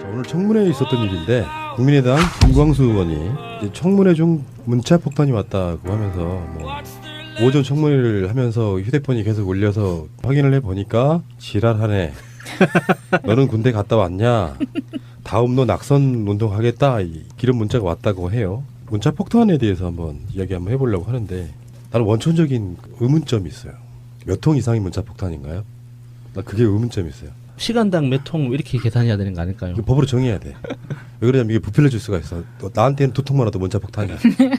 자, 오늘 청문회에 있었던 일인데 국민의당 김광수 의원이 청문회 중 문자 폭탄이 왔다고 하면서 뭐 오전 청문회를 하면서 휴대폰이 계속 울려서 확인을 해 보니까 지랄하네. 너는 군대 갔다 왔냐? 다음 너 낙선 운동하겠다. 이 기름 문자가 왔다고 해요. 문자 폭탄에 대해서 한번 이야기 한번 해보려고 하는데 나는 원천적인 의문점이 있어요. 몇 통 이상이 문자 폭탄인가요? 나 그게 의문점이 있어요. 시간당 몇 통 이렇게 계산해야 되는 거 아닐까요? 이거 법으로 정해야 돼. 왜 그러냐면 이게 부풀려질 수가 있어. 또 나한테는 두 통만 와도 문자 폭탄이야.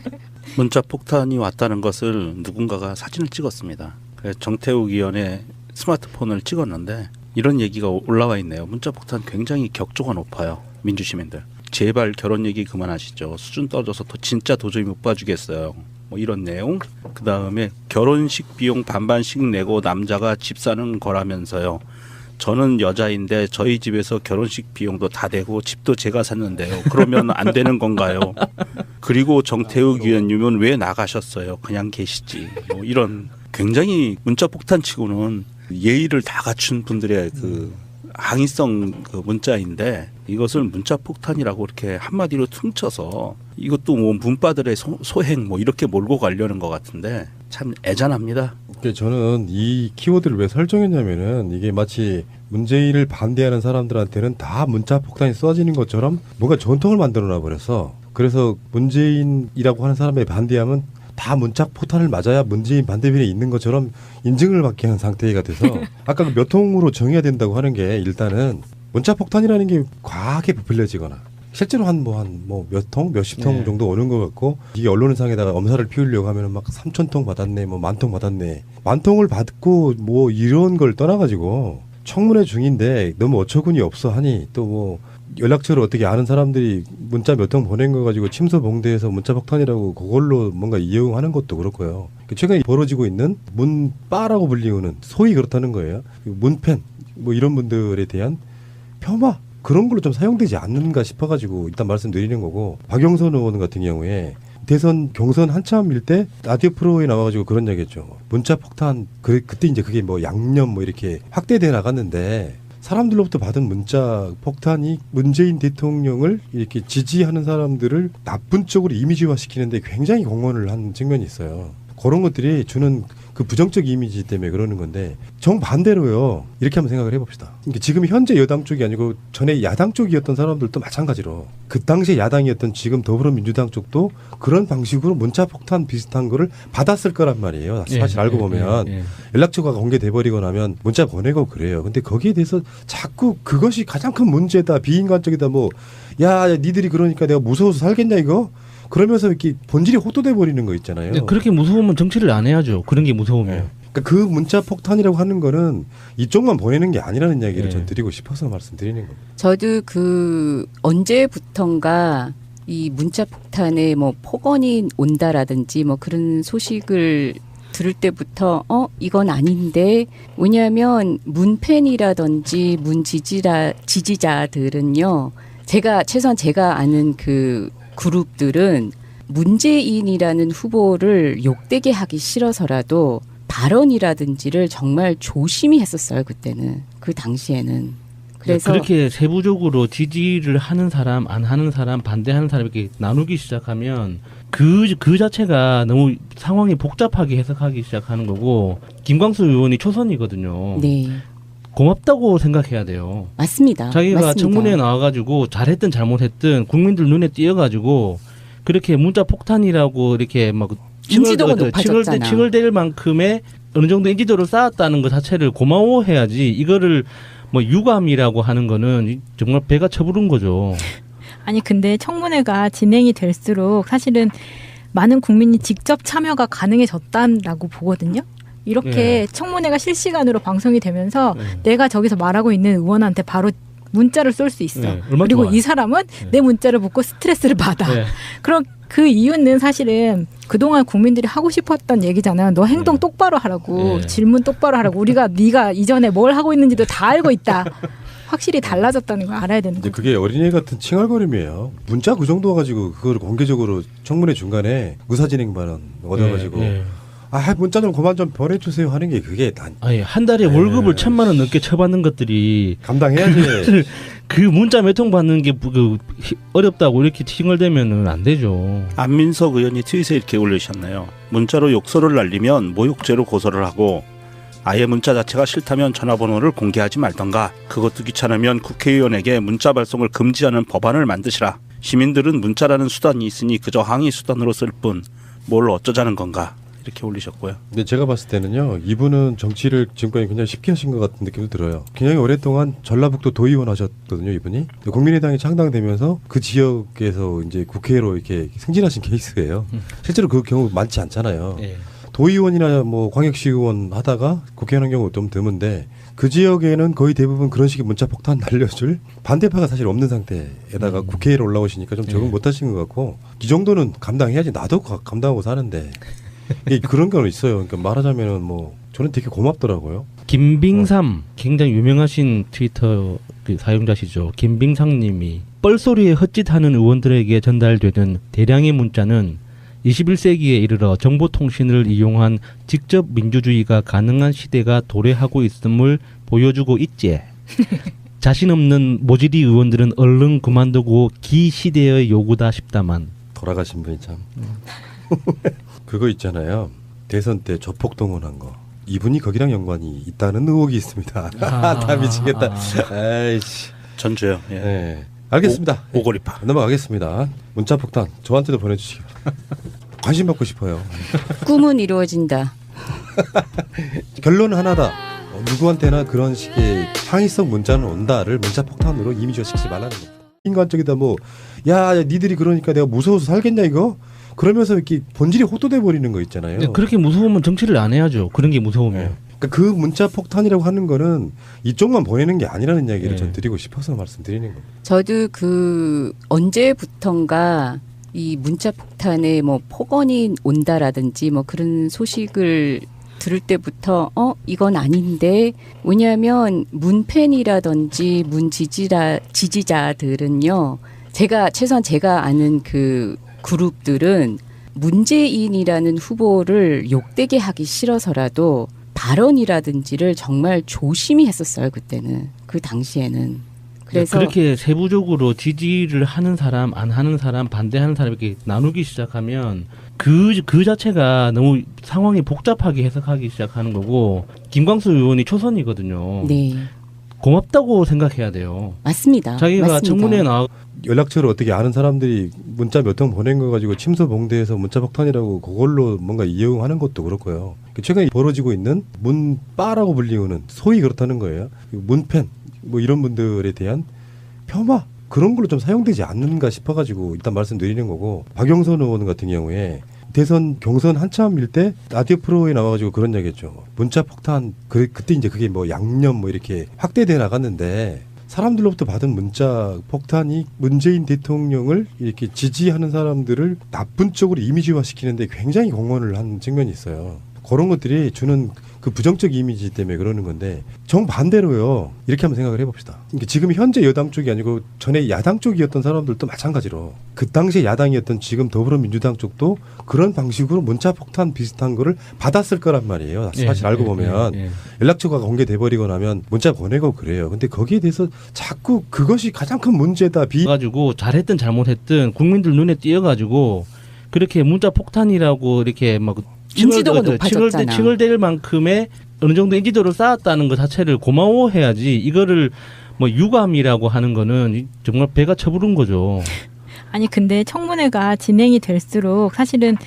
문자 폭탄이 왔다는 것을 누군가가 사진을 찍었습니다. 정태욱 의원의 스마트폰을 찍었는데 이런 얘기가 올라와 있네요. 문자 폭탄 굉장히 격조가 높아요. 민주시민들. 제발 결혼 얘기 그만하시죠. 수준 떨어져서 더 진짜 도저히 못 봐주겠어요. 뭐 이런 내용. 그 다음에 결혼식 비용 반반씩 내고 남자가 집 사는 거라면서요. 저는 여자인데 저희 집에서 결혼식 비용도 다 되고 집도 제가 샀는데요. 그러면 안 되는 건가요? 그리고 정태욱 의원님은 왜 나가셨어요? 그냥 계시지. 뭐 이런 굉장히 문자 폭탄치고는 예의를 다 갖춘 분들의 그 항의성 그 문자인데 이것을 문자 폭탄이라고 이렇게 한마디로 퉁쳐서 이것도 뭐 문바들의 소, 소행 뭐 이렇게 몰고 가려는 것 같은데 참 애잔합니다. 그러니까 저는 이 키워드를 왜 설정했냐면은 이게 마치 문재인을 반대하는 사람들한테는 다 문자 폭탄이 쏘아지는 것처럼 뭔가 전통을 만들어 놔 버려서 그래서 문재인이라고 하는 사람에 반대하면 다 문자 폭탄을 맞아야 문재인 반대편에 있는 것처럼 인증을 받게 하는 상태가 돼서 아까 그몇 통으로 정해야 된다고 하는 게 일단은 문자 폭탄이라는 게 과하게 부풀려지거나 실제로 한 뭐 한 뭐 몇 통, 몇십 통 네. 정도 오는 것 같고 이게 언론상에다가 엄살을 피우려고 하면은 막 삼천 통 받았네, 뭐 만 통 받았네, 만 통을 받고 뭐 이런 걸 떠나가지고 청문회 중인데 너무 어처구니 없어 하니 또 뭐 연락처를 어떻게 아는 사람들이 문자 몇 통 보낸 거 가지고 침소 봉대해서 문자 폭탄이라고 그걸로 뭔가 이용하는 것도 그렇고요. 최근에 벌어지고 있는 문바라고 불리우는 소위 그렇다는 거예요. 문팬 뭐 이런 분들에 대한 폄하 그런 걸로 좀 사용되지 않는가 싶어가지고 일단 말씀드리는 거고 박영선 의원 같은 경우에 대선 경선 한참일 때 라디오 프로에 나와가지고 그런 얘기했죠. 문자 폭탄 그 그때 이제 그게 뭐 양념 뭐 이렇게 확대돼 나갔는데 사람들로부터 받은 문자 폭탄이 문재인 대통령을 이렇게 지지하는 사람들을 나쁜 쪽으로 이미지화 시키는데 굉장히 공헌을 한 측면이 있어요. 그런 것들이 주는 그 부정적 이미지 때문에 그러는 건데 정반대로요. 이렇게 한번 생각을 해봅시다. 그러니까 지금 현재 여당 쪽이 아니고 전에 야당 쪽이었던 사람들도 마찬가지로 그 당시에 야당이었던 지금 더불어민주당 쪽도 그런 방식으로 문자 폭탄 비슷한 거를 받았을 거란 말이에요. 사실 예, 알고 예, 보면 예, 예. 연락처가 공개돼 버리고 나면 문자 보내고 그래요. 근데 거기에 대해서 자꾸 그것이 가장 큰 문제다. 비인간적이다. 뭐 야, 니들이 그러니까 내가 무서워서 살겠냐 이거? 그러면서 이렇게 본질이 호도돼 버리는 거 있잖아요. 근데 그렇게 무서우면 정치를 안 해야죠. 그런 게 무서우면. 예. 그러니까 그 문자 폭탄이라고 하는 거는 이쪽만 보내는 게 아니라는 이야기를 예. 전 드리고 싶어서 말씀드리는 겁니다. 저도 그 언제부턴가 이 문자 폭탄에 뭐 폭언이 온다라든지 뭐 그런 소식을 들을 때부터 어 이건 아닌데 왜냐하면 문팬이라든지 문 지지라 지지자들은요 제가 최소한 제가 아는 그 그룹들은 문재인이라는 후보를 욕되게 하기 싫어서라도 발언이라든지를 정말 조심히 했었어요 그때는. 그 당시에는. 그래서 그렇게 세부적으로 지지를 하는 사람, 안 하는 사람, 반대하는 사람 이렇게 나누기 시작하면 그, 그 자체가 너무 상황이 복잡하게 해석하기 시작하는 거고, 김광수 의원이 초선이거든요. 네 고맙다고 생각해야 돼요. 맞습니다. 자기가 맞습니다. 청문회에 나와가지고 잘했든 잘못했든 국민들 눈에 띄어가지고 그렇게 문자 폭탄이라고 이렇게 막 인지도가 높아졌잖아. 칭을 댈 만큼의 어느 정도 인지도를 쌓았다는 것 자체를 고마워해야지 이거를 뭐 유감이라고 하는 거는 이- 정말 배가 처부른 거죠. 아니 근데 청문회가 진행이 될수록 사실은 많은 국민이 직접 참여가 가능해졌다라고 보거든요. 이렇게 예. 청문회가 실시간으로 방송이 되면서 네. 내가 저기서 말하고 있는 의원한테 바로 문자를 쏠 수 있어. 네, 얼마나 그리고 좋아요. 이 사람은 네. 내 문자를 보고 스트레스를 받아. 네. 그럼 그 이유는 사실은 그동안 국민들이 하고 싶었던 얘기잖아요. 너 행동 네. 똑바로 하라고 네. 질문 똑바로 하라고 우리가 네가 이전에 뭘 하고 있는지도 다 알고 있다. 확실히 달라졌다는 걸 알아야 되는 이제 거죠. 그게 어린애 같은 칭얼거림이에요. 문자 그 정도 가지고 그걸 공개적으로 청문회 중간에 무사진행 발언 얻어가지고 예, 예. 아 문자 좀 그만 좀 보내주세요 하는 게 그게 난 아니 한 달에 네. 월급을 천만 원 넘게 쳐받는 것들이 감당해야지. 그 문자 몇 통 받는 게 그 어렵다고 이렇게 칭얼대면은 안 되죠. 안민석 의원이 트윗에 이렇게 올리셨네요. 문자로 욕설을 날리면 모욕죄로 고소를 하고 아예 문자 자체가 싫다면 전화번호를 공개하지 말던가 그것도 귀찮으면 국회의원에게 문자 발송을 금지하는 법안을 만드시라. 시민들은 문자라는 수단이 있으니 그저 항의 수단으로 쓸 뿐 뭘 어쩌자는 건가 이렇게 올리셨고요. 근데 제가 봤을 때는요, 이분은 정치를 지금까지 굉장히 쉽게 하신 것 같은 느낌도 들어요. 굉장히 오랫동안 전라북도 도의원 하셨거든요, 이분이. 국민의당이 창당되면서 그 지역에서 이제 국회로 이렇게 승진하신 케이스예요. 실제로 그 경우 많지 않잖아요. 예. 도의원이나 뭐 광역시의원 하다가 국회의원 한 경우 좀 드문데 그 지역에는 거의 대부분 그런 식의 문자 폭탄 날려줄 반대파가 사실 없는 상태에다가 음. 국회에 올라오시니까 좀 적응 네. 못 하신 것 같고 이 정도는 감당해야지 나도 가- 감당하고 사는데 이게 그런 경우 있어요. 그러니까 말하자면은 뭐 저는 되게 고맙더라고요. 김빙삼 굉장히 유명하신 트위터 그 사용자시죠. 김빙삼님이 뻘소리에 헛짓하는 의원들에게 전달되는 대량의 문자는 21세기에 이르러 정보통신을 이용한 직접 민주주의가 가능한 시대가 도래하고 있음을 보여주고 있지. 자신 없는 모질이 의원들은 얼른 그만두고 기 시대의 요구다 싶다만. 돌아가신 분이 참 그거 있잖아요. 대선 때 조폭 동원 한 거. 이분이 거기랑 연관이 있다는 의혹이 있습니다. 아, 다 미치겠다. 아. 아이씨. 전주요. 예. 네. 알겠습니다. 오, 고리파 넘어가겠습니다. 문자 폭탄 저한테도 보내주시기 관심 받고 싶어요. 꿈은 이루어진다. 결론 하나다. 어, 누구한테나 그런 식의 항의성 문자는 온다를 문자 폭탄으로 이미지화 시키지 말라는 겁니다. 인간적이다 뭐, 야, 야, 니들이 그러니까 내가 무서워서 살겠냐 이거? 그러면서 이렇게 본질이 호도돼 버리는 거 있잖아요. 근데 그렇게 무서우면 정치를 안 해야죠. 그런 게 무서우면. 네. 그러니까 그 문자 폭탄이라고 하는 거는 이쪽만 보내는 게 아니라는 이야기를 네. 전 드리고 싶어서 말씀드리는 겁니다. 저도 그 언제부턴가 이 문자 폭탄에 뭐 폭언이 온다라든지 뭐 그런 소식을 들을 때부터 어 이건 아닌데 왜냐하면 문팬이라든지 문 지지라 지지자들은요 제가 최소한 제가 아는 그 그룹들은 문재인이라는 후보를 욕되게 하기 싫어서라도 발언이라든지를 정말 조심히 했었어요 그때는. 그 당시에는. 그래서 그렇게 세부적으로 지지를 하는 사람, 안 하는 사람, 반대하는 사람 이렇게 나누기 시작하면 그, 그 자체가 너무 상황이 복잡하게 해석하기 시작하는 거고, 김광수 의원이 초선이거든요. 네 고맙다고 생각해야 돼요. 맞습니다. 자기가 맞습니다. 청문회에 나와 연락처를 어떻게 아는 사람들이 문자 몇 통 보낸 거 가지고 침소 봉대에서 문자 폭탄이라고 그걸로 뭔가 이용하는 것도 그렇고요. 최근에 벌어지고 있는 문빠라고 불리우는 소위 그렇다는 거예요. 문팬 뭐 이런 분들에 대한 폄하 그런 걸로 좀 사용되지 않는가 싶어가지고 일단 말씀드리는 거고 박영선 의원 같은 경우에 대선 경선 한참일 때 라디오 프로에 나와가지고 그런 얘기했죠. 문자 폭탄 그 그때 이제 그게 뭐 양념 뭐 이렇게 확대돼 나갔는데 사람들로부터 받은 문자 폭탄이 문재인 대통령을 이렇게 지지하는 사람들을 나쁜 쪽으로 이미지화 시키는데 굉장히 공헌을 한 측면이 있어요. 그런 것들이 주는 그 부정적 이미지 때문에 그러는 건데 정반대로요. 이렇게 한번 생각을 해봅시다. 그러니까 지금 현재 여당 쪽이 아니고 전에 야당 쪽이었던 사람들도 마찬가지로 그 당시에 야당이었던 지금 더불어민주당 쪽도 그런 방식으로 문자 폭탄 비슷한 거를 받았을 거란 말이에요. 사실 예, 알고 예, 보면 예, 예. 연락처가 공개돼 버리고 나면 문자 보내고 그래요. 근데 거기에 대해서 자꾸 그것이 가장 큰 문제다. 비 가지고 잘했든 잘못했든 국민들 눈에 띄어 가지고 그렇게 문자 폭탄이라고 이렇게 막 인지도가 칭얼- 높아졌잖아. 칭얼대- 칭얼댈 만큼의 어느 정도 인지도를 쌓았다는 것 자체를 고마워해야지 이거를 뭐 유감이라고 하는 거는 이- 정말 배가 처부른 거죠. 아니 근데 청문회가 진행이 될수록 사실은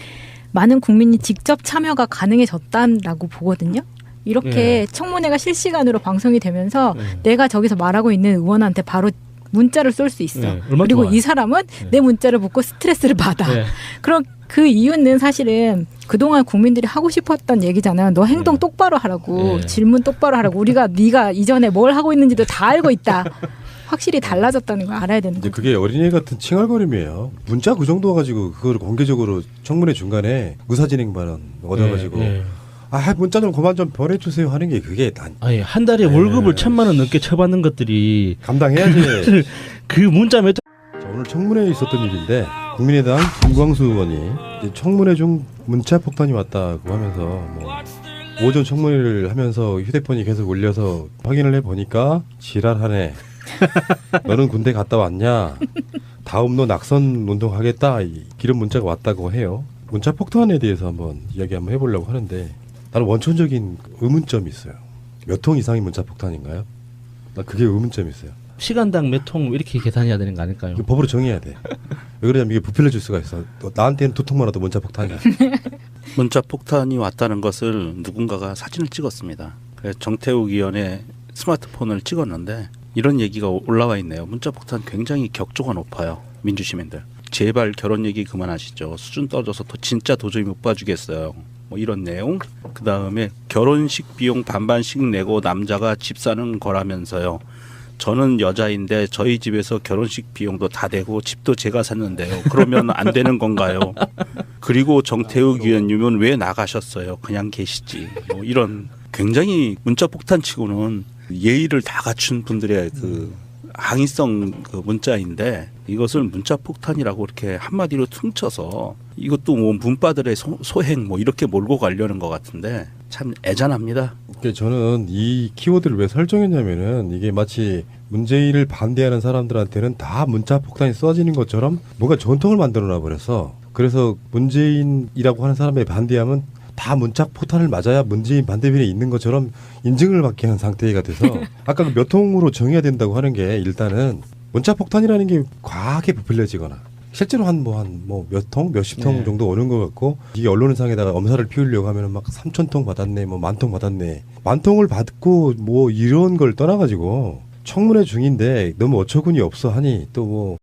많은 국민이 직접 참여가 가능해졌다라고 보거든요. 이렇게 네. 청문회가 실시간으로 방송이 되면서 네. 내가 저기서 말하고 있는 의원한테 바로 문자를 쏠 수 있어. 네, 얼마나 그리고 좋아요. 이 사람은 네. 내 문자를 받고 스트레스를 받아. 네. 그럼 그 이유는 사실은 그동안 국민들이 하고 싶었던 얘기잖아요. 너 행동 네. 똑바로 하라고 네. 질문 똑바로 하라고 우리가 네가 이전에 뭘 하고 있는지도 다 알고 있다. 확실히 달라졌다는 걸 알아야 되는 이제 거죠. 그게 어린애 같은 칭얼거림이에요. 문자 그 정도 가지고 그걸 공개적으로 청문회 중간에 의사진행 발언 얻어가지고 네, 네. 아 문자 좀 그만 좀 보내주세요 하는 게 그게 난 아니 한 달에 네. 월급을 천만 원 넘게 쳐받는 것들이 감당해야지. 그 문자 몇 자, 오늘 청문회에 있었던 일인데 국민의당 김광수 의원이 청문회 중 문자 폭탄이 왔다고 하면서 뭐 오전 청문회를 하면서 휴대폰이 계속 울려서 확인을 해 보니까 지랄하네. 너는 군대 갔다 왔냐? 다음 너 낙선 운동하겠다. 이- 이런 문자가 왔다고 해요. 문자 폭탄에 대해서 한번 이야기 한번 해보려고 하는데 나는 원천적인 의문점이 있어요. 몇 통 이상이 문자 폭탄인가요? 나 그게 의문점이 있어요. 시간당 몇 통 이렇게 계산해야 되는 거 아닐까요? 이거 법으로 정해야 돼. 왜 그러냐면 이게 부풀려질 수가 있어. 또 나한테는 두 통만 와도 문자 폭탄이야. 문자 폭탄이 왔다는 것을 누군가가 사진을 찍었습니다. 그래서 정태욱 의원의 스마트폰을 찍었는데 이런 얘기가 올라와 있네요. 문자 폭탄 굉장히 격조가 높아요. 민주 시민들. 제발 결혼 얘기 그만하시죠. 수준 떨어져서 더 진짜 도저히 못 봐주겠어요. 뭐 이런 내용. 그 다음에 결혼식 비용 반반씩 내고 남자가 집 사는 거라면서요. 저는 여자인데 저희 집에서 결혼식 비용도 다 되고 집도 제가 샀는데요. 그러면 안 되는 건가요? 그리고 정태욱 의원님은 왜 나가셨어요? 그냥 계시지. 뭐 이런 굉장히 문자 폭탄치고는 예의를 다 갖춘 분들의 그 항의성 그 문자인데 이것을 문자 폭탄이라고 이렇게 한마디로 퉁쳐서 이것도 뭐 문바들의 소, 소행 뭐 이렇게 몰고 가려는 것 같은데 참 애잔합니다. 저는 이 키워드를 왜 설정했냐면은 이게 마치 문재인을 반대하는 사람들한테는 다 문자 폭탄이 쏘아지는 것처럼 뭔가 전통을 만들어 놔 버려서 그래서 문재인이라고 하는 사람에 반대하면 다 문자 폭탄을 맞아야 문재인 반대편에 있는 것처럼 인증을 받게 하는 상태가 돼서 아까 그몇 통으로 정해야 된다고 하는 게 일단은 문자 폭탄이라는 게 과하게 부풀려지거나 실제로 한 뭐 한 뭐 몇 통, 몇십 통 네. 정도 오는 것 같고 이게 언론상에다가 엄살을 피우려고 하면은 막 삼천 통 받았네, 뭐 만 통 받았네, 만 통을 받고 뭐 이런 걸 떠나가지고 청문회 중인데 너무 어처구니 없어 하니 또뭐